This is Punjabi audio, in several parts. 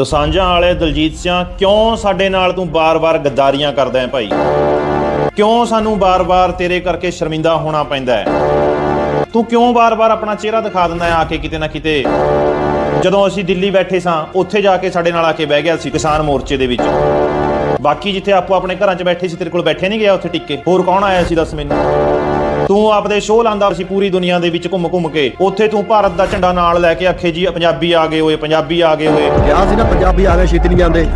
ਦਸਾਂਝਾਂ ਵਾਲੇ ਦਲਜੀਤ ਸਿਆਂ, ਕਿਉਂ ਸਾਡੇ ਨਾਲ ਤੂੰ ਬਾਰ-ਬਾਰ ਗੱਦਾਰੀਆਂ ਕਰਦਾ ਹੈ ਭਾਈ? ਕਿਉਂ ਸਾਨੂੰ ਬਾਰ-ਬਾਰ ਤੇਰੇ ਕਰਕੇ ਸ਼ਰਮਿੰਦਾ ਹੋਣਾ ਪੈਂਦਾ ਹੈ? ਤੂੰ ਕਿਉਂ ਬਾਰ-ਬਾਰ ਆਪਣਾ ਚਿਹਰਾ ਦਿਖਾ ਦਿੰਦਾ ਹੈ ਆ ਕੇ ਕਿਤੇ ਨਾ ਕਿਤੇ? ਜਦੋਂ ਅਸੀਂ ਦਿੱਲੀ ਬੈਠੇ ਸਾਂ, ਉੱਥੇ ਜਾ ਕੇ ਸਾਡੇ ਨਾਲ ਆ ਕੇ ਬਹਿ ਗਿਆ ਸੀ ਕਿਸਾਨ ਮੋਰਚੇ ਦੇ ਵਿੱਚ। ਬਾਕੀ ਜਿੱਥੇ ਆਪੋ ਆਪਣੇ ਘਰਾਂ 'ਚ ਬੈਠੇ ਸੀ, ਤੇਰੇ ਕੋਲ ਬੈਠੇ ਨਹੀਂ ਗਿਆ ਉੱਥੇ ਟਿੱਕੇ? ਹੋਰ ਕੌਣ ਆਇਆ ਸੀ ਦੱਸ ਮੈਨੂੰ? ਤੂੰ ਆਪਦੇ ਸ਼ੋਅ ਲਾਂਦਾ ਸੀ ਪੂਰੀ ਦੁਨੀਆ ਦੇ ਵਿੱਚ ਘੁੰਮ ਘੁੰਮ ਕੇ। ਉੱਥੇ ਤੂੰ ਭਾਰਤ ਦਾ ਝੰਡਾ ਨਾਲ ਲੈ ਕੇ ਆਖੇ ਜੀ, ਪੰਜਾਬੀ ਆ ਗਏ ਹੋਏ ਪੰਜਾਬੀ ਆ ਗਏ ਹੋਏ ਕਿਹਾ ਸੀ ਨਾ, ਪੰਜਾਬੀ ਆ ਗਏ, ਛੇਤੀ ਨਹੀਂ ਜਾਂਦੇ।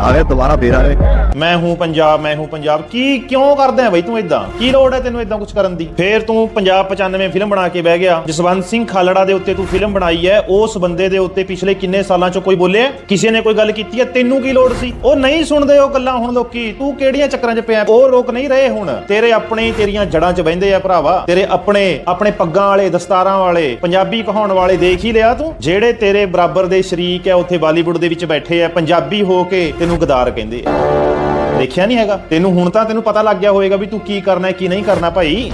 ਆ ਗਏ ਦੁਬਾਰਾ ਫੇਰ ਆ ਗਏ ਮੈਂ ਹੂੰ ਪੰਜਾਬ, ਮੈਂ ਹੂੰ ਪੰਜਾਬ। ਕੀ, ਕਿਉਂ ਕਰਦਾ ਹੈ ਬਈ ਤੂੰ ਇਦਾਂ ਕੀ ਲੋੜ ਹੈ ਤੈਨੂੰ ਇਦਾਂ ਕੁਝ ਕਰਨ ਦੀ? ਫੇਰ ਤੂੰ ਪੰਜਾਬ 95 ਫਿਲਮ ਬਣਾ ਕੇ ਬਹਿ ਗਿਆ। ਜਸਵੰਤ ਸਿੰਘ ਖਾਲੜਾ ਦੇ ਉੱਤੇ ਤੂੰ ਫਿਲਮ ਬਣਾਈ ਹੈ। ਉਸ ਬੰਦੇ ਦੇ ਉੱਤੇ ਪਿਛਲੇ ਕਿੰਨੇ ਸਾਲਾਂ 'ਚ ਕੋਈ ਬੋਲਿਆ? ਕਿਸੇ ਨੇ ਕੋਈ ਗੱਲ ਕੀਤੀ ਹੈ? ਤੈਨੂੰ ਕੀ ਲੋੜ ਸੀ? ਉਹ ਨਹੀਂ ਸੁਣਦੇ ਉਹ ਗੱਲਾਂ ਹੁਣ ਲੋਕੀ। ਤੂੰ ਕਿਹੜੀਆਂ ਚੱਕਰਾਂ 'ਚ ਪਿਆ? ਉਹ ਲੋਕ ਨਹੀਂ ਰਹੇ ਹੁਣ। ਤੇਰੇ ਆਪਣੇ ਹੀ ਤੇਰੀਆਂ ਜੜਾਂ 'ਚ ਬਹਿੰਦੇ ਆ ਭਰਾਵਾ। ਤੇਰੇ ਆਪਣੇ ਆਪਣੇ ਪੱਗਾਂ ਵਾਲੇ, ਦਸਤਾਰਾਂ ਵਾਲੇ, ਪੰਜਾਬੀ ਕਹਾਉਣ ਵਾਲੇ ਦੇਖ ਹੀ ਲਿਆ ਤੂੰ। ਜਿਹੜੇ ਤੇਰੇ ਬਰਾਬਰ ਦੇ ਸ਼ਰੀਕ ਹੈ, ਉੱਥੇ ਬਾਲੀਵੁੱਡ ਦੇ ਵਿੱਚ ਬੈਠੇ ਆ, ਪੰਜਾਬੀ ਹੋ ਕੇ ਤੈਨੂੰ ਗਦਾਰ ਕਹਿੰਦੇ ਆ। ਦੇਖਿਆ ਨਹੀਂ ਹੈਗਾ? ਤੈਨੂੰ ਹੁਣ ਤਾਂ ਤੈਨੂੰ ਪਤਾ ਲੱਗ ਗਿਆ ਹੋਵੇਗਾ ਵੀ ਤੂੰ ਕੀ ਕਰਨਾ ਹੈ, ਕੀ ਨਹੀਂ ਕਰਨਾ ਭਾਈ।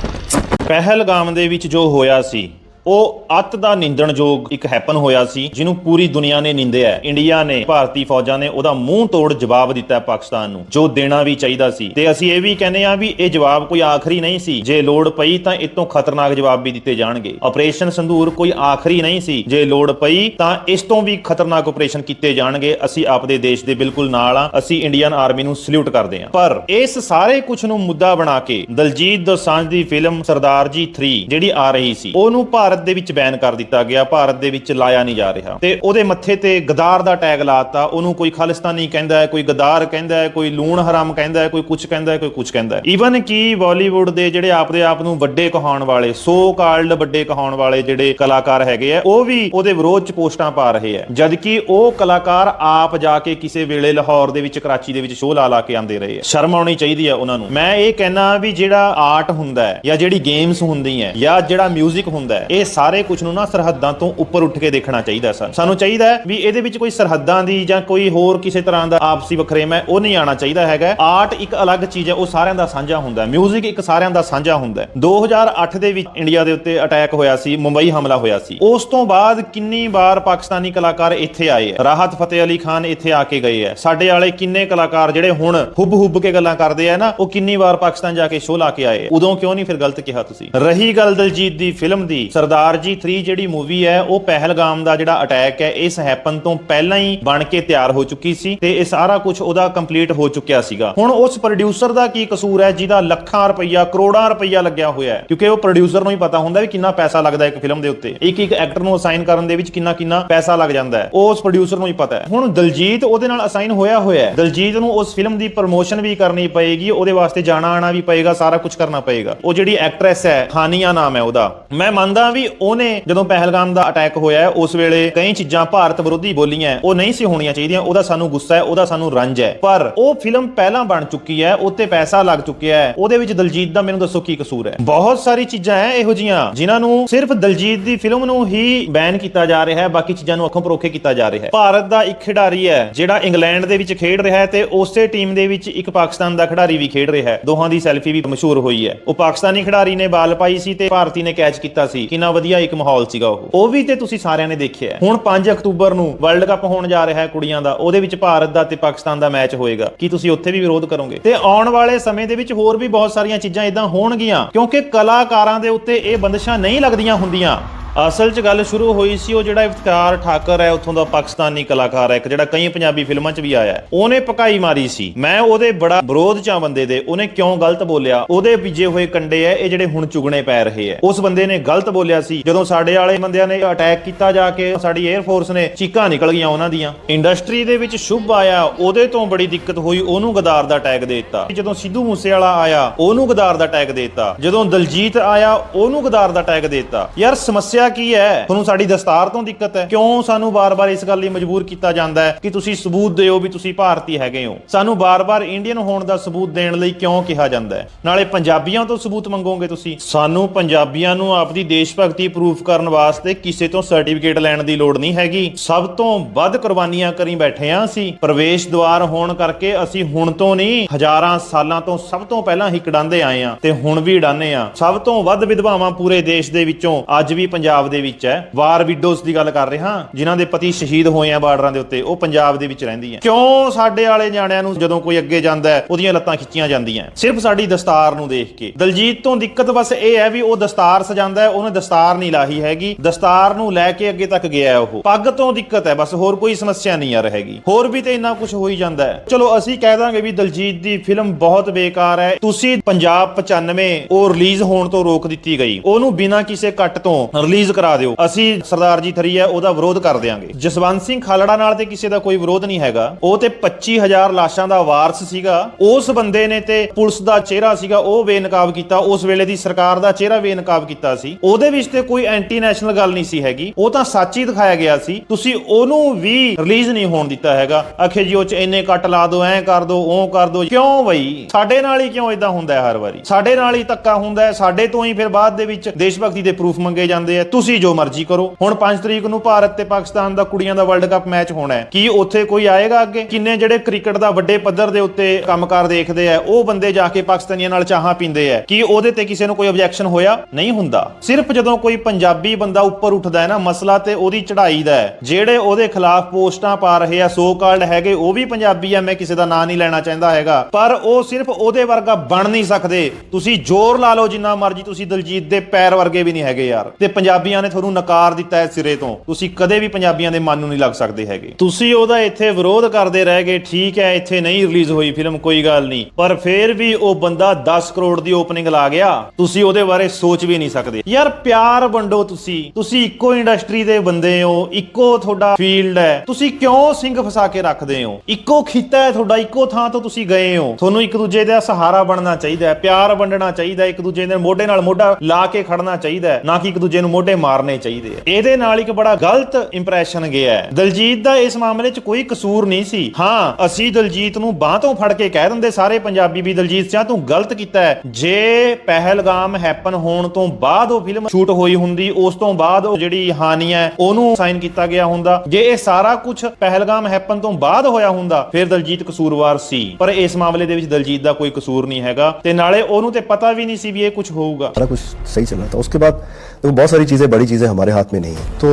ਪਹਿਲਗਾਮ ਦੇ ਵਿੱਚ ਜੋ ਹੋਇਆ ਸੀ ਉਹ ਅੱਤ ਦਾ ਨਿੰਦਣਯੋਗ ਇੱਕ ਹੈਪਨ ਹੋਇਆ ਸੀ, ਜਿਹਨੂੰ ਪੂਰੀ ਦੁਨੀਆ ਨੇ ਨਿੰਦਿਆ। ਹੈ। ਇੰਡੀਆ ਨੇ, ਭਾਰਤੀ ਫੌਜਾਂ ਨੇ ਉਹਦਾ ਮੂੰਹ ਤੋੜ ਜਵਾਬ ਦਿੱਤਾ ਪਾਕਿਸਤਾਨ ਨੂੰ, ਜੋ ਦੇਣਾ ਵੀ ਚਾਹੀਦਾ ਸੀ। ਤੇ ਅਸੀਂ ਇਹ ਵੀ ਕਹਿੰਦੇ ਆ ਵੀ ਇਹ ਜਵਾਬ ਕੋਈ ਆਖਰੀ ਨਹੀਂ ਸੀ। ਜੇ ਲੋੜ ਪਈ ਤਾਂ ਇਹ ਖਤਰਨਾਕ ਜਵਾਬ ਵੀ ਦਿੱਤੇ ਜਾਣਗੇ। ਆਪਰੇਸ਼ਨ ਸੰਧੂਰ ਕੋਈ ਆਖਰੀ ਨਹੀਂ ਸੀ। ਜੇ ਲੋੜ ਪਈ ਤਾਂ ਇਸ ਤੋਂ ਵੀ ਖਤਰਨਾਕ ਆਪਰੇਸ਼ਨ ਕੀਤੇ ਜਾਣਗੇ। ਅਸੀਂ ਆਪਦੇ ਦੇਸ਼ ਦੇ ਬਿਲਕੁਲ ਨਾਲ ਆ ਅਸੀਂ ਇੰਡੀਅਨ ਆਰਮੀ ਨੂੰ ਸਲੂਟ ਕਰਦੇ ਹਾਂ। ਪਰ ਇਸ ਸਾਰੇ ਕੁਝ ਨੂੰ ਮੁੱਦਾ ਬਣਾ ਕੇ ਦਲਜੀਤ ਦੋਸਾਂਝ ਦੀ ਫਿਲਮ ਸਰਦਾਰ ਜੀ 3 ਜਿਹੜੀ ਆ ਰਹੀ ਸੀ, ਉਹਨੂੰ ਭਾਰਤ ਦੇ ਵਿੱਚ ਬੈਨ ਕਰ ਦਿੱਤਾ ਗਿਆ, ਭਾਰਤ ਦੇ ਵਿੱਚ ਲਾਇਆ ਨਹੀਂ ਜਾ ਰਿਹਾ। ਤੇ ਉਹਦੇ ਮੱਥੇ ਤੇ ਗਦਾਰ ਦਾ ਟੈਗ ਲਾਤਾ, ਉਹਨੂੰ ਕੋਈ ਖਾਲਿਸਤਾਨੀ ਕਹਿੰਦਾ ਹੈ, ਕੋਈ ਗਦਾਰ ਕਹਿੰਦਾ ਹੈ, ਕੋਈ ਲੂਣ ਹਰਾਮ ਕਹਿੰਦਾ ਹੈ, ਕੋਈ ਕੁਝ ਕਹਿੰਦਾ ਹੈ, ਕੋਈ ਕੁਝ ਕਹਿੰਦਾ ਹੈ। ਈਵਨ ਕਿ ਬਾਲੀਵੁੱਡ ਦੇ ਜਿਹੜੇ ਆਪਦੇ ਆਪ ਨੂੰ ਵੱਡੇ ਕਹਾਉਣ ਵਾਲੇ ਸੋ ਕਾਲਡ ਵੱਡੇ ਕਹਾਉਣ ਵਾਲੇ ਜਿਹੜੇ ਕਲਾਕਾਰ ਹੈਗੇ ਆ, ਉਹ ਵੀ ਉਹਦੇ ਵਿਰੋਧ ਚ ਪੋਸਟਾਂ ਪਾ ਰਹੇ ਆ। ਜਦਕਿ ਉਹ ਕਲਾਕਾਰ ਆਪ ਜਾ ਕੇ ਕਿਸੇ ਵੇਲੇ ਲਾਹੌਰ ਦੇ ਵਿੱਚ, ਕਰਾਚੀ ਦੇ ਵਿੱਚ ਸ਼ੋਅ ਲਾ ਲਾ ਕੇ ਆਉਂਦੇ ਰਹੇ ਆ। ਸ਼ਰਮ ਆਉਣੀ ਚਾਹੀਦੀ ਹੈ ਉਹਨਾਂ ਨੂੰ। ਮੈਂ ਇਹ ਕਹਿਣਾ ਵੀ ਜਿਹੜਾ ਆਰਟ ਹੁੰਦਾ ਹੈ, ਜਾਂ ਜਿਹੜੀ ਗੇਮਸ ਹੁੰਦੀਆਂ, ਜਾਂ ਜਿਹੜਾ 뮤직 ਹੁੰਦਾ ਹੈ, ਇਹ ਸਾਰੇ ਕੁਝ ਨੂੰ ਨਾ ਸਰਹੱਦਾਂ ਤੋਂ ਉੱਪਰ ਉੱਠ ਕੇ ਦੇਖਣਾ ਚਾਹੀਦਾ ਸਾਨੂੰ ਸਾਨੂੰ ਚਾਹੀਦਾ ਹੈ ਵੀ ਇਹਦੇ ਵਿੱਚ ਕੋਈ ਸਰਹੱਦਾਂ ਦੀ ਜਾਂ ਕੋਈ ਹੋਰ ਕਿਸੇ ਤਰ੍ਹਾਂ ਦਾ ਆਪਸੀ ਵਖਰੇਮ ਹੈ ਉਹ ਨਹੀਂ ਆਣਾ ਚਾਹੀਦਾ ਹੈਗਾ। ਆਰਟ ਇੱਕ ਅਲੱਗ ਚੀਜ਼ ਹੈ, ਉਹ ਸਾਰਿਆਂ ਦਾ ਸਾਂਝਾ ਹੁੰਦਾ ਹੈ। 뮤직 ਇੱਕ ਸਾਰਿਆਂ ਦਾ ਸਾਂਝਾ ਹੁੰਦਾ ਹੈ। 2008 ਦੇ ਵਿੱਚ ਇੰਡੀਆ ਦੇ ਉੱਤੇ ਅਟੈਕ ਹੋਇਆ ਸੀ ਮੁੰਬਈ ਹਮਲਾ ਹੋਇਆ ਸੀ। ਉਸ ਤੋਂ ਬਾਅਦ ਕਿੰਨੀ ਵਾਰ ਪਾਕਿਸਤਾਨੀ ਕਲਾਕਾਰ ਇੱਥੇ ਆਏ ਆ ਰਾਹਤ ਫਤਿਹ ਅਲੀ ਖਾਨ ਇੱਥੇ ਆ ਕੇ ਗਏ ਹੈ। ਸਾਡੇ ਵਾਲੇ ਕਿੰਨੇ ਕਲਾਕਾਰ ਜਿਹੜੇ ਹੁਣ ਹੁੱਬ ਹੁੱਬ ਕੇ ਗੱਲਾਂ ਕਰਦੇ ਆ ਨਾ, ਉਹ ਕਿੰਨੀ ਵਾਰ ਪਾਕਿਸਤਾਨ ਜਾ ਕੇ ਸ਼ੋਅ ਲਾ ਕੇ ਆਏ ਉਦੋਂ ਕਿਉਂ ਨਹੀਂ ਫਿਰ ਗਲਤ ਕਿਹਾ ਤੁਸੀਂ? ਰਹੀ ਗੱਲ ਦਲਜੀਤ ਦੀ ਫਿਲਮ ਦੀ, ਸਰਦਾਰ ਜੀ 3 ਜਿਹੜੀ ਮੂਵੀ ਹੈ, ਉਹ ਪਹਿਲਗਾਮ ਦਾ ਜਿਹੜਾ ਅਟੈਕ ਹੈ, ਇਸ ਹੈਪਨ ਤੋਂ ਪਹਿਲਾਂ ਹੀ ਬਣ ਕੇ ਤਿਆਰ ਹੋ ਚੁੱਕੀ ਸੀ ਤੇ ਇਹ ਸਾਰਾ ਕੁਝ ਉਹਦਾ ਕੰਪਲੀਟ ਹੋ ਚੁੱਕਿਆ ਸੀਗਾ। ਹੁਣ ਉਸ ਪ੍ਰੋਡਿਊਸਰ ਦਾ ਕੀ ਕਸੂਰ ਹੈ, ਜਿਹਦਾ ਲੱਖਾਂ ਰੁਪਈਆ, ਕਰੋੜਾਂ ਰੁਪਈਆ ਲੱਗਿਆ ਹੋਇਆ ਹੈ, ਕਿਉਂਕਿ ਉਹ ਪ੍ਰੋਡਿਊਸਰ ਨੂੰ ਹੀ ਪਤਾ ਹੁੰਦਾ ਵੀ ਕਿੰਨਾ ਪੈਸਾ ਲੱਗਦਾ ਇੱਕ ਫਿਲਮ ਦੇ ਉੱਤੇ। ਇੱਕ ਇੱਕ ਐਕਟਰ ਨੂੰ ਅਸਾਈਨ ਕਰਨ ਦੇ ਵਿੱਚ ਕਿੰਨਾ ਕਿੰਨਾ ਪੈਸਾ ਲੱਗ ਜਾਂਦਾ ਹੈ ਉਹ ਉਸ ਪ੍ਰੋਡਿਊਸਰ ਨੂੰ ਹੀ ਪਤਾ ਹੈ। ਹੁਣ ਦਲਜੀਤ ਉਹਦੇ ਨਾਲ ਅਸਾਈਨ ਹੋਇਆ ਹੋਇਆ ਹੈ। ਦਲਜੀਤ ਨੂੰ ਉਸ ਫਿਲਮ ਦੀ ਪ੍ਰੋਮੋਸ਼ਨ ਵੀ ਕਰਨੀ ਪਏਗੀ, ਉਹਦੇ ਵਾਸਤੇ ਜਾਣਾ ਆਣਾ ਵੀ ਪਏਗਾ, ਸਾਰਾ ਕੁਝ ਕਰਨਾ ਪਏਗਾ। ਉਹ ਜਿਹੜੀ ਐਕਟਰੈਸ ਹੈ ਖਾਨੀਆ ਨਾਮ ਹੈ ਉਹਦਾ। ਮੈਂ ਮੰਨਦਾ ਵੀ ਉਹਨੇ ਜਦੋਂ ਪਹਿਲਗਾਮ ਦਾ ਅਟੈਕ ਹੋਇਆ ਹੈ, ਉਸ ਵੇਲੇ ਕਈ ਚੀਜ਼ਾਂ ਭਾਰਤ ਵਿਰੋਧੀ ਬੋਲੀਆਂ ਉਹ ਨਹੀਂ ਸੀ ਹੋਣੀਆਂ ਚਾਹੀਦੀਆਂ, ਉਹਦਾ ਸਾਨੂੰ ਗੁੱਸਾ ਹੈ, ਉਹਦਾ ਸਾਨੂੰ ਰੰਜ ਹੈ। ਪਰ ਉਹ ਫਿਲਮ ਪਹਿਲਾਂ ਬਣ ਚੁੱਕੀ ਹੈ, ਉੱਤੇ ਪੈਸਾ ਲੱਗ ਚੁੱਕਿਆ ਹੈ, ਉਹਦੇ ਵਿੱਚ ਦਲਜੀਤ ਦਾ ਮੈਨੂੰ ਦੱਸੋ ਕੀ ਕਸੂਰ ਹੈ? ਬਹੁਤ ਸਾਰੀ ਚੀਜ਼ਾਂ ਹੈ ਇਹੋ ਜੀਆਂ, ਜਿਨ੍ਹਾਂ ਨੂੰ ਸਿਰਫ ਦਲਜੀਤ ਦੀ ਫਿਲਮ ਨੂੰ ਹੀ ਬੈਨ ਕੀਤਾ ਜਾ ਰਿਹਾ ਹੈ, ਬਾਕੀ ਚੀਜ਼ਾਂ ਨੂੰ ਅੱਖੋਂ ਪਰੋਖੇ ਕੀਤਾ ਜਾ ਰਿਹਾ ਹੈ। ਭਾਰਤ ਦਾ ਇੱਕ ਖਿਡਾਰੀ ਹੈ, ਜਿਹੜਾ ਇੰਗਲੈਂਡ ਦੇ ਵਿੱਚ ਖੇਡ ਰਿਹਾ ਹੈ ਤੇ ਉਸੇ ਟੀਮ ਦੇ ਵਿੱਚ ਇੱਕ ਪਾਕਿਸਤਾਨ ਦਾ ਖਿਡਾਰੀ ਵੀ ਖੇਡ ਰਿਹਾ ਹੈ। ਦੋਹਾਂ ਦੀ ਸੈਲਫੀ ਵੀ ਮਸ਼ਹੂਰ ਹੋਈ ਹੈ। ਉਹ ਪਾਕਿਸਤਾਨੀ ਖਿਡਾਰੀ ਨੇ ਬਾਲ ਪਾਈ ਸੀ ਤੇ ਭਾਰਤੀ ਨੇ ਕੈਚ ਕੀਤਾ ਸੀ। ਕਿੰਨਾ ਵਧੀਆ ਇੱਕ ਮਾਹੌਲ ਸੀਗਾ ਉਹ। ਉਹ ਵੀ ਤੇ ਤੁਸੀਂ ਸਾਰਿਆਂ ਨੇ ਦੇਖਿਆ ਹੁਣ 5 ਅਕਤੂਬਰ ਨੂੰ ਵਰਲਡ ਕੱਪ ਹੋਣ ਜਾ ਰਿਹਾ ਹੈ ਕੁੜੀਆਂ ਦਾ, ਉਹਦੇ ਵਿੱਚ ਭਾਰਤ ਦਾ ਤੇ ਪਾਕਿਸਤਾਨ ਦਾ ਮੈਚ ਹੋਏਗਾ। ਕੀ ਤੁਸੀਂ ਉੱਥੇ ਵੀ ਵਿਰੋਧ ਕਰੋਗੇ? ਤੇ ਆਉਣ ਵਾਲੇ ਸਮੇਂ ਦੇ ਵਿੱਚ ਹੋਰ ਵੀ ਬਹੁਤ ਸਾਰੀਆਂ ਚੀਜ਼ਾਂ ਇਦਾਂ ਹੋਣਗੀਆਂ, ਕਿਉਂਕਿ ਕਲਾਕਾਰਾਂ ਦੇ ਉੱਤੇ ਇਹ ਬੰਦਸ਼ਾਂ ਨਹੀਂ ਲੱਗਦੀਆਂ ਹੁੰਦੀਆਂ। ਅਸਲ 'ਚ ਗੱਲ ਸ਼ੁਰੂ ਹੋਈ ਸੀ, ਉਹ ਜਿਹੜਾ ਇਫਤਕਾਰ ਠਾਕਰ ਹੈ, ਉੱਥੋਂ ਦਾ ਪਾਕਿਸਤਾਨੀ ਕਲਾਕਾਰ ਹੈ, ਇੱਕ ਜਿਹੜਾ ਕਈ ਪੰਜਾਬੀ ਫਿਲਮਾਂ 'ਚ ਵੀ ਆਇਆ ਉਹਨੇ ਪਕਾਈ ਮਾਰੀ ਸੀ। ਮੈਂ ਉਹਦੇ ਬੜਾ ਵਿਰੋਧ 'ਚ ਬੰਦੇ ਦੇ। ਉਹਨੇ ਕਿਉਂ ਗਲਤ ਬੋਲਿਆ? ਉਹਦੇ ਬੀਜੇ ਹੋਏ ਕੰਡੇ ਐ, ਇਹ ਜਿਹੜੇ ਹੁਣ ਚੁਗਣੇ ਪੈ ਰਹੇ ਐ। ਉਸ ਬੰਦੇ ਨੇ ਗਲਤ ਬੋਲਿਆ ਸੀ। ਜਦੋਂ ਸਾਡੇ ਵਾਲੇ ਬੰਦਿਆਂ ਨੇ ਅਟੈਕ ਕੀਤਾ ਜਾ ਕੇ, ਸਾਡੀ 에ਅਰ ਫੋਰਸ ਨੇ ਚੀਕਾਂ ਨਿਕਲ ਗਈਆਂ ਉਹਨਾਂ ਦੀਆਂ। ਇੰਡਸਟਰੀ ਦੇ ਵਿੱਚ ਸ਼ੁਭ ਆਇਆ, ਉਹਦੇ ਤੋਂ ਬੜੀ ਦਿੱਕਤ ਹੋਈ, ਉਹਨੂੰ ਗਦਾਰ ਦਾ ਟੈਗ ਦੇ ਦਿੱਤਾ। ਜਦੋਂ ਸਿੱਧੂ ਮੂਸੇਵਾਲਾ ਆਇਆ, ਉਹਨੂੰ ਗਦਾਰ ਦਾ ਟੈਗ ਦੇ ਦਿੱਤਾ। ਜਦੋਂ ਦਲਜੀਤ ਆਇਆ, ਉਹਨੂੰ ਗਦਾਰ ਦਾ ਟੈਗ ਦੇ ਦਿੱਤਾ। ਯਾਰ ਸਮੱਸਿਆ ਕੀ ਹੈ? ਤੁਹਾਨੂੰ ਸਾਡੀ ਦਸਤਾਰ ਤੋਂ ਦਿੱਕਤ ਹੈ। ਕਿਉਂ ਸਾਨੂੰ ਬਾਰ-ਬਾਰ ਇਸ ਗੱਲ ਲਈ ਮਜਬੂਰ ਕੀਤਾ ਜਾਂਦਾ ਹੈ ਕਿ ਤੁਸੀਂ ਸਬੂਤ ਦਿਓ ਵੀ ਤੁਸੀਂ ਭਾਰਤੀ ਹੈਗੇ ਹੋ? ਸਾਨੂੰ ਬਾਰ-ਬਾਰ ਇੰਡੀਅਨ ਹੋਣ ਦਾ ਸਬੂਤ ਦੇਣ ਲਈ ਕਿਉਂ ਕਿਹਾ ਜਾਂਦਾ ਹੈ? ਨਾਲੇ ਪੰਜਾਬੀਆਂ ਤੋਂ ਸਬੂਤ ਮੰਗੋਗੇ ਤੁਸੀਂ? ਸਾਨੂੰ ਪੰਜਾਬੀਆਂ ਨੂੰ ਆਪਦੀ ਦੇਸ਼ ਭਗਤੀ ਪ੍ਰੂਫ ਕਰਨ ਵਾਸਤੇ ਕਿਸੇ ਤੋਂ ਸਰਟੀਫਿਕੇਟ ਲੈਣ ਦੀ ਲੋੜ ਨਹੀਂ ਹੈਗੀ। ਸਭ ਤੋਂ ਵੱਧ ਕੁਰਬਾਨੀਆਂ ਕਰੀ ਬੈਠੇ ਆਂ ਅਸੀਂ। ਪ੍ਰਵੇਸ਼ ਦੁਆਰ ਹੋਣ ਕਰਕੇ ਅਸੀਂ ਹੁਣ ਤੋਂ ਨਹੀਂ ਹਜ਼ਾਰਾਂ ਸਾਲਾਂ ਤੋਂ ਸਭ ਤੋਂ ਪਹਿਲਾਂ ਹੀ ਕਡਾਂਦੇ ਆਏ ਆਂ ਤੇ ਹੁਣ ਵੀ ਡਾਨੇ ਆ ਸਭ ਤੋਂ ਵੱਧ ਵਿਧਵਾਵਾਂ ਪੂਰੇ ਦੇਸ਼ ਦੇ ਵਿੱਚੋਂ ਅੱਜ ਵੀ ਪੰਜਾਬ ਪੰਜਾਬ ਦੇ ਵਿੱਚ ਹੈ। ਵਾਰ ਵਿਡੋਜ਼ ਦੀ ਗੱਲ ਕਰ ਰਿਹਾ, ਜਿਨ੍ਹਾਂ ਦੇ ਪਤੀ ਸ਼ਹੀਦ ਹੋਏ ਆ ਬਾਰਡਰਾਂ ਦੇ ਉੱਤੇ, ਉਹ ਪੰਜਾਬ ਦੇ ਵਿੱਚ ਰਹਿੰਦੀਆਂ ਕਿਉਂ ਸਾਡੇ ਵਾਲੇ ਨਿਆਣਿਆਂ ਨੂੰ ਜਦੋਂ ਕੋਈ ਅੱਗੇ ਜਾਂਦਾ ਹੈ, ਉਹਦੀਆਂ ਲੱਤਾਂ ਖਿੱਚੀਆਂ ਜਾਂਦੀਆਂ ਸਿਰਫ ਸਾਡੀ ਦਸਤਾਰ ਨੂੰ ਦੇਖ ਕੇ। ਦਲਜੀਤ ਤੋਂ ਦਿੱਕਤ ਬਸ ਇਹ ਹੈ ਵੀ ਉਹ ਦਸਤਾਰ ਸਜਾਉਂਦਾ ਹੈ, ਉਹਨੇ ਦਸਤਾਰ ਨਹੀਂ ਲਾਹੀ ਹੈਗੀ। ਦਸਤਾਰ ਨੂੰ ਲੈ ਕੇ ਅੱਗੇ ਤੱਕ ਗਿਆ ਹੈ ਉਹ। ਪੱਗ ਤੋਂ ਦਿੱਕਤ ਹੈ, ਬਸ ਹੋਰ ਕੋਈ ਸਮੱਸਿਆ ਨਹੀਂ ਆ ਰਹੇਗੀ। ਹੋਰ ਵੀ ਤੇ ਇੰਨਾ ਕੁਝ ਹੋ ਹੀ ਜਾਂਦਾ ਹੈ। ਚਲੋ ਅਸੀਂ ਕਹਿ ਦਾਂਗੇ ਵੀ ਦਲਜੀਤ ਦੀ ਫਿਲਮ ਬਹੁਤ ਬੇਕਾਰ ਹੈ। ਤੁਸੀਂ ਪੰਜਾਬ 95 ਉਹ ਰਿਲੀਜ਼ ਹੋਣ ਤੋਂ ਰੋਕ ਦਿੱਤੀ ਗਈ। ਉਹਨੂੰ ਬਿਨਾਂ ਕਿਸੇ ਕੱਟ ਤੋਂ ਰਿਲੀਜ਼ ਕਰਾ ਦਿਓ। ਅਸੀਂ ਸਰਦਾਰ ਜੀ ਥਰੀ ਹੈ, ਉਹਦਾ ਵਿਰੋਧ ਕਰ ਦਿਆਂਗੇ। ਜਸਵੰਤ ਸਿੰਘ ਖਾਲੜਾ ਨਾਲ ਤੇ ਕਿਸੇ ਦਾ ਕੋਈ ਵਿਰੋਧ ਨਹੀਂ ਹੈਗਾ। ਉਹ ਤੇ 25000 ਲਾਸ਼ਾਂ ਦਾ ਵਾਰਸ ਸੀਗਾ। ਉਸ ਬੰਦੇ ਨੇ ਤੇ ਪੁਲਿਸ ਦਾ ਚਿਹਰਾ ਸੀਗਾ, ਉਹ ਬੇਨਕਾਬ ਕੀਤਾ। ਉਸ ਵੇਲੇ ਦੀ ਸਰਕਾਰ ਦਾ ਚਿਹਰਾ ਬੇਨਕਾਬ ਕੀਤਾ ਸੀ। ਉਹਦੇ ਵਿੱਚ ਤੇ ਕੋਈ ਐਂਟੀ ਨੈਸ਼ਨਲ ਗੱਲ ਨਹੀਂ ਸੀ ਹੈਗੀ। ਉਹ ਤਾਂ ਸੱਚ ਹੀ ਦਿਖਾਇਆ ਗਿਆ ਸੀ। ਤੁਸੀਂ ਉਹਨੂੰ ਵੀ ਰਿਲੀਜ਼ ਨਹੀਂ ਹੋਣ ਦਿੱਤਾ ਹੈਗਾ। ਅਖੇ ਜੀ, ਉਹ ਚ ਇੰਨੇ ਕੱਟ ਲਾ ਦਿਓ ਐਂ ਕਰ ਦਿਓ ਉਹ ਕਰ ਦਿਓ ਕਿਉਂ ਬਈ? ਸਾਡੇ ਨਾਲ ਹੀ ਕਿਉਂ ਇਦਾਂ ਹੁੰਦਾ ਹੈ ਹਰ ਵਾਰੀ? ਸਾਡੇ ਨਾਲ ਹੀ ਧੱਕਾ ਹੁੰਦਾ ਹੈ। ਸਾਡੇ ਤੋਂ ਹੀ ਫਿਰ ਬਾਅਦ ਦੇ ਵਿੱਚ ਦੇਸ਼ ਭਗਤੀ ਦੇ ਪ੍ਰੂਫ ਮੰਗੇ ਜਾਂਦੇ ਆ। ਤੁਸੀਂ ਜੋ ਮਰਜ਼ੀ ਕਰੋ। ਹੁਣ 5 ਤਰੀਕ ਨੂੰ ਭਾਰਤ ਤੇ ਪਾਕਿਸਤਾਨ ਦਾ ਕੁੜੀਆਂ ਦਾ ਵਰਲਡ ਕੱਪ ਮੈਚ ਹੋਣਾ ਹੈ। ਕੀ ਉੱਥੇ ਕੋਈ ਆਏਗਾ ਅੱਗੇ? ਕਿੰਨੇ ਜਿਹੜੇ ਕ੍ਰਿਕਟ ਦਾ ਵੱਡੇ ਪੱਧਰ ਦੇ ਉੱਤੇ ਕੰਮਕਾਰ ਦੇਖਦੇ ਆ, ਉਹ ਬੰਦੇ ਜਾ ਕੇ ਪਾਕਿਸਤਾਨੀਆਂ ਨਾਲ ਚਾਹਾਂ ਪੀਂਦੇ ਆ। ਕੀ ਉਹਦੇ ਤੇ ਕਿਸੇ ਨੂੰ ਕੋਈ ਆਬਜੈਕਸ਼ਨ ਹੋਇਆ? ਨਹੀਂ ਹੁੰਦਾ। ਸਿਰਫ ਜਦੋਂ ਕੋਈ ਪੰਜਾਬੀ ਬੰਦਾ ਉੱਪਰ ਉੱਠਦਾ ਹੈ ਨਾ, ਮਸਲਾ ਤੇ ਉਹਦੀ ਚੜ੍ਹਾਈ ਦਾ ਹੈ। ਜਿਹੜੇ ਉਹਦੇ ਖਿਲਾਫ ਪੋਸਟਾਂ ਪਾ ਰਹੇ ਆ ਸੋ ਕਾਲਡ ਹੈਗੇ, ਉਹ ਵੀ ਪੰਜਾਬੀ ਆ, ਮੈਂ ਕਿਸੇ ਦਾ ਨਾਂ ਨਹੀਂ ਲੈਣਾ ਚਾਹੁੰਦਾ ਹੈਗਾ। ਪਰ ਉਹ ਸਿਰਫ ਉਹਦੇ ਵਰਗਾ ਬਣ ਨਹੀਂ ਸਕਦੇ। ਤੁਸੀਂ ਜ਼ੋਰ ਲਾ ਲਓ ਜਿੰਨਾ ਮਰਜ਼ੀ, ਤੁਸੀਂ ਦਲਜੀਤ ਦੇ ਪੈਰ ਵਰਗੇ ਵੀ ਨਹੀਂ ਹੈਗੇ ਯਾਰ। ਤੇ ਪੰਜਾਬੀ ਪੰਜਾਬੀਆਂ ਨੇ ਤੁਹਾਨੂੰ ਨਕਾਰ ਦਿੱਤਾ ਹੈ ਸਿਰੇ ਤੋਂ। ਤੁਸੀਂ ਕਦੇ ਵੀ ਪੰਜਾਬੀਆਂ ਦੇ ਮਨ ਨੂੰ ਨਹੀਂ ਲੱਗ ਸਕਦੇ ਹੈਗੇ। ਤੁਸੀਂ ਉਹਦਾ ਇੱਥੇ ਵਿਰੋਧ ਕਰਦੇ ਰਹਿ ਗਏ, ਠੀਕ ਹੈ, ਇੱਥੇ ਨਹੀਂ ਰਿਲੀਜ਼ ਹੋਈ ਫਿਲਮ, ਕੋਈ ਗੱਲ ਨਹੀਂ। ਪਰ ਫੇਰ ਵੀ ਉਹ ਬੰਦਾ 10 ਕਰੋੜ ਦੀ ਓਪਨਿੰਗ ਲਾ ਗਿਆ, ਤੁਸੀਂ ਉਹਦੇ ਬਾਰੇ ਸੋਚ ਵੀ ਨਹੀਂ ਸਕਦੇ। ਯਾਰ ਪਿਆਰ ਵੰਡੋ ਤੁਸੀਂ। ਤੁਸੀਂ ਇੱਕੋ ਇੰਡਸਟਰੀ ਦੇ ਬੰਦੇ ਹੋ, ਇੱਕੋ ਤੁਹਾਡਾ ਫੀਲਡ ਹੈ। ਤੁਸੀਂ ਕਿਉਂ ਸਿੰਘ ਫਸਾ ਕੇ ਰੱਖਦੇ ਹੋ? ਇੱਕੋ ਖਿੱਤਾ ਹੈ ਤੁਹਾਡਾ, ਇੱਕੋ ਥਾਂ ਤੋਂ ਤੁਸੀਂ ਗਏ ਹੋ। ਤੁਹਾਨੂੰ ਇੱਕ ਦੂਜੇ ਦਾ ਸਹਾਰਾ ਬਣਨਾ ਚਾਹੀਦਾ ਹੈ, ਪਿਆਰ ਵੰਡਣਾ ਚਾਹੀਦਾ ਇੱਕ ਦੂਜੇ ਦੇ ਮੋਢੇ ਨਾਲ ਮੋਢਾ ਲਾ ਕੇ ਖੜਨਾ ਚਾਹੀਦਾ ਹੈ। ਨਾ ਕਿ ਇੱਕ ਦੂਜੇ ਨੂੰ ਮੋਢੇ ਮਾਰਨੇ ਚਾਹੀਦੇ ਆ। ਇਹਦੇ ਨਾਲ ਇੱਕ ਬੜਾ ਗਲਤ ਇੰਪ੍ਰੈਸ਼ਨ ਗਿਆ ਦਲਜੀਤ ਦਾ ਇਸ ਮਾਮਲੇ 'ਚ ਕੋਈ ਕਸੂਰ ਨਹੀਂ ਸੀ। ਹਾਂ, ਅਸੀਂ ਦਲਜੀਤ ਨੂੰ ਬਾਹ ਤੋਂ ਫੜ ਕੇ ਕਹਿ ਦਿੰਦੇ ਸਾਰੇ ਪੰਜਾਬੀ ਵੀ, ਦਲਜੀਤ ਸਿਆ ਤੂੰ ਗਲਤ ਕੀਤਾ ਜੇ ਪਹਿਲਗਾਮ ਹੈਪਨ ਹੋਣ ਤੋਂ ਬਾਅਦ ਉਹ ਫਿਲਮ ਸ਼ੂਟ ਹੋਈ ਹੁੰਦੀ, ਉਸ ਤੋਂ ਬਾਅਦ ਉਹ ਜਿਹੜੀ ਹਾਨੀ ਹੈ, ਉਹਨੂੰ ਸਾਈਨ ਕੀਤਾ ਗਿਆ ਹੁੰਦਾ। ਜੇ ਇਹ ਸਾਰਾ ਕੁਝ ਪਹਿਲਗਾਮ ਹੈਪਨ ਤੋਂ ਬਾਅਦ ਹੋਇਆ ਹੁੰਦਾ, ਫਿਰ ਦਲਜੀਤ ਕਸੂਰਵਾਰ ਸੀ। ਪਰ ਇਸ ਮਾਮਲੇ ਦੇ ਵਿੱਚ ਦਲਜੀਤ ਦਾ ਕੋਈ ਕਸੂਰ ਨਹੀਂ ਹੈਗਾ। ਤੇ ਨਾਲੇ ਉਹਨੂੰ ਤੇ ਪਤਾ ਵੀ ਨਹੀਂ ਸੀ ਵੀ ਇਹ ਕੁਝ ਹੋਊਗਾ। ਸਾਰਾ ਕੁਝ ਸਹੀ ਚੱਲ ਉਸਕੇ ਬਾਅਦ ਬਹੁਤ ਸਾਰੀ चीज़ें बड़ी चीज़ें हमारे हाथ में नहीं है तो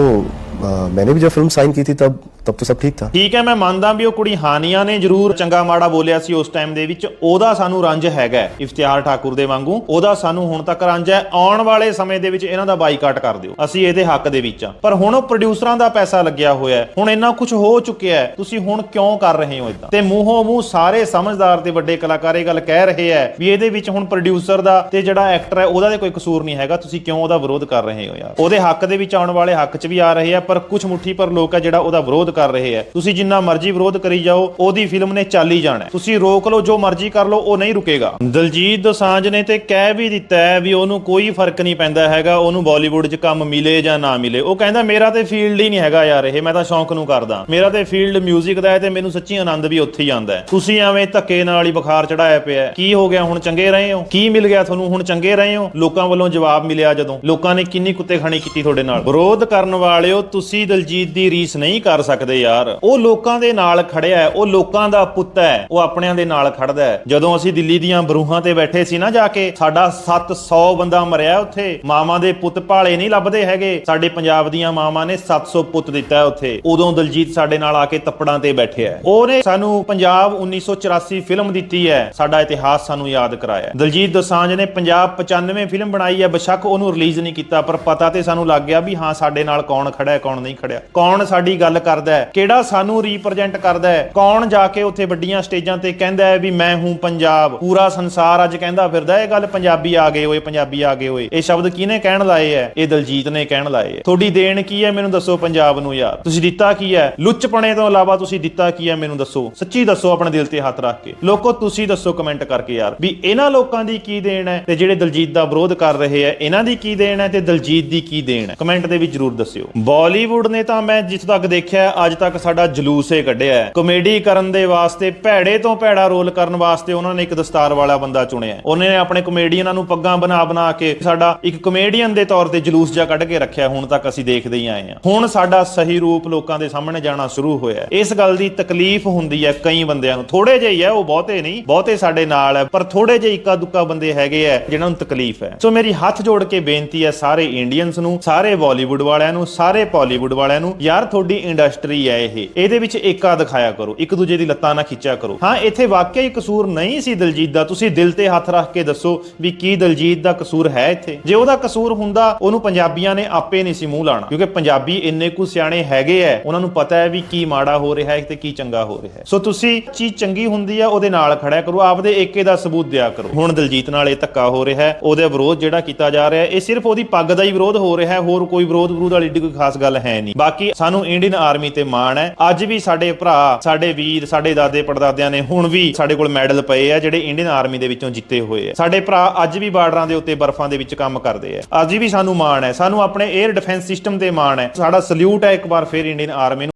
आ, मैंने भी जब फिल्म साइन की थी तब तब तो सब ठीक था ਠੀਕ ਹੈ ਮੈਂ ਮੰਨਦਾ ਵੀ ਉਹ ਕੁੜੀ ਹਾਨੀਆਂ ਨੇ ਜ਼ਰੂਰ ਚੰਗਾ ਮਾੜਾ ਬੋਲਿਆ ਸੀ ਉਸ ਟਾਈਮ ਦੇ ਵਿੱਚ ਉਹਦਾ ਸਾਨੂੰ ਰੰਜ ਹੈਗਾ ਹੈ, ਇਫਤਿਹਾਰ ਠਾਕੁਰ ਦੇ ਵਾਂਗੂ ਉਹਦਾ ਸਾਨੂੰ ਹੁਣ ਤੱਕ ਰੰਜ ਹੈ ਆਉਣ ਵਾਲੇ ਸਮੇਂ ਦੇ ਵਿੱਚ ਇਹਨਾਂ ਦਾ ਬਾਈਕਾਟ ਕਰ ਦਿਓ ਅਸੀਂ ਇਹਦੇ ਹੱਕ ਦੇ ਵਿੱਚ ਆ ਪਰ ਹੁਣ ਉਹ ਪ੍ਰੋਡਿਊਸਰਾਂ ਦਾ ਪੈਸਾ ਲੱਗਿਆ ਹੋਇਆ ਹੈ ਹੁਣ ਇੰਨਾ ਕੁਝ ਹੋ ਚੁੱਕਿਆ ਹੈ ਤੁਸੀਂ ਹੁਣ ਕਿਉਂ ਕਰ ਰਹੇ ਹੋ ਇਦਾਂ ਤੇ ਮੂੰਹੋਂ ਮੂੰਹ ਸਾਰੇ ਸਮਝਦਾਰ ਤੇ ਵੱਡੇ ਕਲਾਕਾਰ ਇਹ ਗੱਲ ਕਹਿ ਰਹੇ ਹੈ ਵੀ ਇਹਦੇ ਵਿੱਚ ਹੁਣ ਪ੍ਰੋਡਿਊਸਰ ਦਾ ਤੇ ਜਿਹੜਾ ਐਕਟਰ ਹੈ ਉਹਦਾ ਤੇ ਕੋਈ ਕਸੂਰ ਨਹੀਂ ਹੈਗਾ ਤੁਸੀਂ ਕਿਉਂ ਉਹਦਾ ਵਿਰੋਧ ਕਰ ਰਹੇ ਹੋ ਯਾਰ ਉਹਦੇ ਹੱਕ ਦੇ ਵਿੱਚ ਆਉਣ ਵਾਲੇ ਹੱਕ 'ਚ ਵੀ ਆ ਰਹੇ ਆ ਪਰ ਕੁਝ ਮੁੱਠੀ ਪਰ ਲੋਕ ਆ ਜਿਹੜਾ ਉਹਦਾ ਵਿਰੋਧ ਕਰ ਰਹੇ ਹੈ। ਤੁਸੀਂ ਜਿੰਨਾ ਮਰਜ਼ੀ ਵਿਰੋਧ ਕਰੀ ਜਾਓ, ਉਹਦੀ ਫਿਲਮ ਨੇ ਚੱਲ ਹੀ ਜਾਣਾ ਤੁਸੀਂ ਰੋਕ ਲਓ, ਜੋ ਮਰਜ਼ੀ ਕਰ ਲਓ, ਉਹ ਨਹੀਂ ਰੁਕੇਗਾ। ਦਲਜੀਤ ਦੋਸਾਂਝ ਨੇ ਤੇ ਕਹਿ ਵੀ ਦਿੱਤਾ ਹੈ ਵੀ ਉਹਨੂੰ ਕੋਈ ਫ਼ਰਕ ਨਹੀਂ ਪੈਂਦਾ ਹੈਗਾ, ਉਹਨੂੰ ਬਾਲੀਵੁੱਡ 'ਚ ਕੰਮ ਮਿਲੇ ਜਾਂ ਨਾ ਮਿਲੇ। ਉਹ ਕਹਿੰਦਾ, ਮੇਰਾ ਤੇ ਫੀਲਡ ਹੀ ਨਹੀਂ ਹੈਗਾ ਯਾਰ ਇਹ, ਮੈਂ ਤਾਂ ਸ਼ੌਂਕ ਨੂੰ ਕਰਦਾ। ਮੇਰਾ ਤੇ ਫੀਲਡ 뮤직 ਦਾ ਹੈ ਤੇ ਮੈਨੂੰ ਸੱਚੀ ਆਨੰਦ ਵੀ ਉੱਥੇ ਹੀ ਆਉਂਦਾ ਹੈ। ਤੁਸੀਂ ਐਵੇਂ ਧੱਕੇ ਨਾਲ ਹੀ ਬੁਖਾਰ ਚੜਾਇਆ ਪਿਆ ਕੀ ਹੋ ਗਿਆ, ਹੁਣ ਚੰਗੇ ਰਹੇ ਹੋ? ਕੀ ਮਿਲ ਗਿਆ ਤੁਹਾਨੂੰ? ਹੁਣ ਚੰਗੇ ਰਹੇ ਹੋ? ਲੋਕਾਂ ਵੱਲੋਂ ਜਵਾਬ ਮਿਲਿਆ ਜਦੋਂ। ਲੋਕਾਂ ਨੇ ਕਿੰਨੀ ਕੁੱਤੇ ਖਾਣੀ ਕੀਤੀ ਤੁਹਾਡੇ ਨਾਲ। ਵਿਰੋਧ ਕਰਨ ਵਾਲਿਓ, ਤੁਸੀਂ ਦਲਜੀਤ ਦੀ ਰੀਸ ਨਹੀਂ ਕਰ ਸਕਦੇ। ਯਾਰ। ਉਹ ਲੋਕਾਂ ਦੇ ਨਾਲ ਖੜਿਆ ਹੈ, ਉਹ ਲੋਕਾਂ ਦਾ ਪੁੱਤ ਹੈ, ਉਹ ਆਪਣਿਆਂ ਦੇ ਨਾਲ ਖੜਦਾ ਹੈ। ਜਦੋਂ ਅਸੀਂ ਦਿੱਲੀ ਦੀਆਂ ਬਰੂਹਾਂ ਤੇ ਬੈਠੇ ਸੀ ਨਾ ਜਾ ਕੇ, ਸਾਡਾ 700 ਬੰਦਾ ਮਰਿਆ ਉੱਥੇ। ਮਾਵਾਂ ਦੇ ਪੁੱਤ ਭਾਲੇ ਨਹੀਂ ਲੱਭਦੇ ਹੈਗੇ। ਸਾਡੇ ਪੰਜਾਬ ਦੀਆਂ ਮਾਵਾਂ ਨੇ 700 ਪੁੱਤ ਦਿੱਤਾ ਉੱਥੇ। ਉਦੋਂ ਦਲਜੀਤ ਸਾਡੇ ਨਾਲ ਆ ਕੇ ਤੱਪੜਾਂ ਤੇ ਬੈਠਿਆ ਹੈ। ਉਹਨੇ ਸਾਨੂੰ ਪੰਜਾਬ 1984 ਫਿਲਮ ਦਿੱਤੀ ਹੈ। ਸਾਡਾ ਇਤਿਹਾਸ ਸਾਨੂੰ ਯਾਦ ਕਰਾਇਆ ਦਲਜੀਤ ਦੋਸਾਂਝ ਨੇ ਪੰਜਾਬ 95 ਫਿਲਮ ਬਣਾਈ ਹੈ। ਬੇਸ਼ੱਕ ਉਹਨੂੰ ਰਿਲੀਜ਼ ਨਹੀਂ ਕੀਤਾ, ਪਰ ਪਤਾ ਤੇ ਸਾਨੂੰ ਲੱਗ ਗਿਆ ਵੀ ਹਾਂ, ਸਾਡੇ ਨਾਲ ਕੌਣ ਖੜਾ ਹੈ ਕੌਣ ਨਹੀਂ ਖੜਿਆ। ਕੌਣ ਸਾਡੀ ਗੱਲ ਕਰਦਾ ਹੈ। ਕਿਹੜਾ ਸਾਨੂੰ ਰੀਪਰੈਜ਼ੈਂਟ ਕਰਦਾ ਹੈ? ਕੌਣ ਜਾ ਕੇ ਉੱਥੇ ਵੱਡੀਆਂ ਸਟੇਜਾਂ ਤੇ ਕਹਿੰਦਾ ਹੈ ਵੀ ਮੈਂ ਹੂੰ ਪੰਜਾਬ? ਪੂਰਾ ਸੰਸਾਰ ਅੱਜ ਕਹਿੰਦਾ ਫਿਰਦਾ ਇਹ ਗੱਲ, ਪੰਜਾਬੀ ਆ ਗਏ ਓਏ ਪੰਜਾਬੀ ਆ ਗਏ ਓਏ ਇਹ ਸ਼ਬਦ ਕਿਹਨੇ ਕਹਿਣ ਲਾਏ ਹੈ? ਇਹ ਦਲਜੀਤ ਨੇ ਕਹਿਣ ਲਾਏ ਹੈ। ਤੁਹਾਡੀ ਦੇਣ ਕੀ ਹੈ? ਮੈਨੂੰ ਦੱਸੋ ਪੰਜਾਬ ਨੂੰ ਯਾਰ। ਤੁਸੀਂ ਦਿੱਤਾ ਕੀ ਹੈ? ਲੁੱਚਪਣੇ ਤੋਂ ਇਲਾਵਾ ਤੁਸੀਂ ਦਿੱਤਾ ਕੀ ਹੈ? ਮੈਨੂੰ ਦੱਸੋ। ਸੱਚੀ ਦੱਸੋ ਆਪਣੇ ਦਿਲ ਤੇ ਹੱਥ ਰੱਖ ਕੇ। ਲੋਕੋ, ਤੁਸੀਂ ਦੱਸੋ ਕਮੈਂਟ ਕਰਕੇ ਯਾਰ। ਵੀ ਇਹਨਾਂ ਲੋਕਾਂ ਦੀ ਕੀ ਦੇਣ ਹੈ ਤੇ ਜਿਹੜੇ ਦਲਜੀਤ ਦਾ ਵਿਰੋਧ ਕਰ ਰਹੇ ਹੈ, ਇਹਨਾਂ ਦੀ ਕੀ ਦੇਣ ਹੈ ਤੇ ਦਲਜੀਤ ਦੀ ਕੀ ਦੇਣ ਹੈ? ਕਮੈਂਟ ਦੇ ਵਿੱਚ ਜਰੂਰ ਦੱਸਿਓ। ਬਾਲੀਵੁੱਡ ਨੇ ਤਾਂ ਮੈਂ ਜਿੱਥੋਂ ਤੱਕ ਦੇਖਿਆ ਅੱਜ ਤੱਕ ਸਾਡਾ ਜਲੂਸੇ ਕੱਢਿਆ ਹੈ। ਕਮੇਡੀ ਕਰਨ ਦੇ ਵਾਸਤੇ, ਭੈੜੇ ਤੋਂ ਭੈੜਾ ਰੋਲ ਕਰਨ ਵਾਸਤੇ ਉਹਨਾਂ ਨੇ ਇੱਕ ਦਸਤਾਰ ਵਾਲਾ ਬੰਦਾ ਚੁਣਿਆ ਉਹਨੇ ਆਪਣੇ ਕਮੇਡੀਅਨਾਂ ਨੂੰ ਪੱਗਾਂ ਬਣਾ ਬਣਾ ਕੇ ਸਾਡਾ ਇੱਕ ਕਮੇਡੀਅਨ ਦੇ ਤੌਰ ਤੇ ਜਲੂਸ ਜਿਹਾ ਕੱਢ ਕੇ ਰੱਖਿਆ, ਹੁਣ ਤੱਕ ਅਸੀਂ ਦੇਖਦੇ ਹੀ ਆਏ ਹਾਂ। ਹੁਣ ਸਾਡਾ ਸਹੀ ਰੂਪ ਲੋਕਾਂ ਦੇ ਸਾਹਮਣੇ ਜਾਣਾ ਸ਼ੁਰੂ ਹੋਇਆ ਇਸ ਗੱਲ ਦੀ ਤਕਲੀਫ ਹੁੰਦੀ ਹੈ ਕਈ ਬੰਦਿਆਂ ਨੂੰ। ਥੋੜੇ ਜਿਹੇ ਹੀ ਹੈ, ਉਹ ਬਹੁਤੇ ਨਹੀਂ, ਬਹੁਤੇ ਸਾਡੇ ਨਾਲ ਹੈ, ਪਰ ਥੋੜੇ ਜਿਹੇ ਇੱਕਾ ਦੁੱਕਾ ਬੰਦੇ ਹੈਗੇ ਆ ਜਿਨ੍ਹਾਂ ਨੂੰ ਤਕਲੀਫ ਹੈ। ਸੋ ਮੇਰੀ ਹੱਥ ਜੋੜ ਕੇ ਬੇਨਤੀ ਹੈ ਸਾਰੇ ਇੰਡੀਅਨਸ ਨੂੰ, ਸਾਰੇ ਬਾਲੀਵੁੱਡ ਵਾਲਿਆਂ ਨੂੰ, ਸਾਰੇ ਪਾਲੀਵੁੱਡ ਵਾਲਿਆਂ ਨੂੰ, ਯਾਰ ਤੁਹਾਡੀ ਇੰਡਸਟਰੀ ਹੈ ਇਹ। ਇਹਦੇ ਵਿੱਚ ਏਕਾ ਦਿਖਾਇਆ ਕਰੋ, ਇੱਕ ਦੂਜੇ ਦੀ ਲੱਤਾਂ ਨਾ ਖਿੱਚਿਆ ਕਰੋ। ਹਾਂ, ਇੱਥੇ ਵਾਕਿਆ ਹੀ ਕਸੂਰ ਨਹੀਂ ਸੀ ਦਿਲਜੀਤ ਦਾ। ਤੁਸੀਂ ਦਿਲ ਤੇ ਹੱਥ ਰੱਖ ਕੇ ਦੱਸੋ ਵੀ ਕੀ ਦਿਲਜੀਤ ਦਾ ਕਸੂਰ ਹੈ ਇੱਥੇ। ਜੇ ਉਹਦਾ ਕਸੂਰ ਹੁੰਦਾ, ਉਹਨੂੰ ਪੰਜਾਬੀਆਂ ਨੇ ਆਪੇ ਨਹੀਂ ਸੀ ਮੂੰਹ ਲਾਣਾ। ਕਿਉਂਕਿ ਪੰਜਾਬੀ ਇੰਨੇ ਕੁ ਸਿਆਣੇ ਹੈਗੇ ਐ, ਉਹਨਾਂ ਨੂੰ ਪਤਾ ਹੈ ਵੀ ਕੀ ਮਾੜਾ ਹੋ ਰਿਹਾ ਹੈ ਤੇ ਕੀ ਚੰਗਾ ਹੋ ਰਿਹਾ ਹੈ। ਸੋ ਤੁਸੀਂ ਚੀਜ਼ ਚੰਗੀ ਹੁੰਦੀ ਆ ਉਹਦੇ ਨਾਲ ਖੜਿਆ ਕਰੋ। ਆਪਦੇ ਏਕੇ ਦਾ ਸਬੂਤ ਦਿਆ ਕਰੋ। ਹੁਣ ਦਿਲਜੀਤ ਨਾਲ ਇਹ ਧੱਕਾ ਹੋ ਰਿਹਾ ਹੈ। ਉਹਦੇ ਵਿਰੋਧ ਜਿਹੜਾ ਕੀਤਾ ਜਾ ਰਿਹਾ, ਇਹ ਸਿਰਫ ਉਹਦੀ ਪੱਗ ਦਾ ਹੀ ਵਿਰੋਧ ਹੋ ਰਿਹਾ ਹੈ। ਹੋਰ ਕੋਈ ਵਿਰੋਧ ਵਿਰੋਧ ਵਾਲੀ ਕੋਈ ਖਾਸ ਗੱਲ ਹੈ ਨਹੀਂ। ਬਾਕੀ ਸਾਨੂੰ ਇੰਡੀਅਨ ਆਰਮੀ ਤੇ ਮਾਣ ਹੈ। ਅੱਜ ਵੀ ਸਾਡੇ ਭਰਾ, ਸਾਡੇ ਵੀਰ, ਸਾਡੇ ਦਾਦੇ ਪੜਦਾਦਿਆਂ ਨੇ ਹੁਣ ਵੀ ਸਾਡੇ ਕੋਲ ਮੈਡਲ ਪਏ ਆ, ਜਿਹੜੇ ਇੰਡੀਅਨ ਆਰਮੀ ਦੇ ਵਿੱਚੋਂ ਜਿੱਤੇ ਹੋਏ ਆ। ਸਾਡੇ ਭਰਾ ਅੱਜ ਵੀ ਬਾਰਡਰਾਂ ਦੇ ਉੱਤੇ ਬਰਫ਼ਾਂ ਦੇ ਵਿੱਚ ਕੰਮ ਕਰਦੇ ਆ। ਅੱਜ ਵੀ ਸਾਨੂੰ ਮਾਣ ਹੈ। ਸਾਨੂੰ ਆਪਣੇ 에ਅਰ ਡਿਫੈਂਸ ਸਿਸਟਮ ਤੇ ਮਾਣ ਹੈ। ਸਾਡਾ ਸਲੂਟ ਹੈ ਇੱਕ ਵਾਰ ਫਿਰ ਇੰਡੀਅਨ ਆਰਮੀ ਨੂੰ।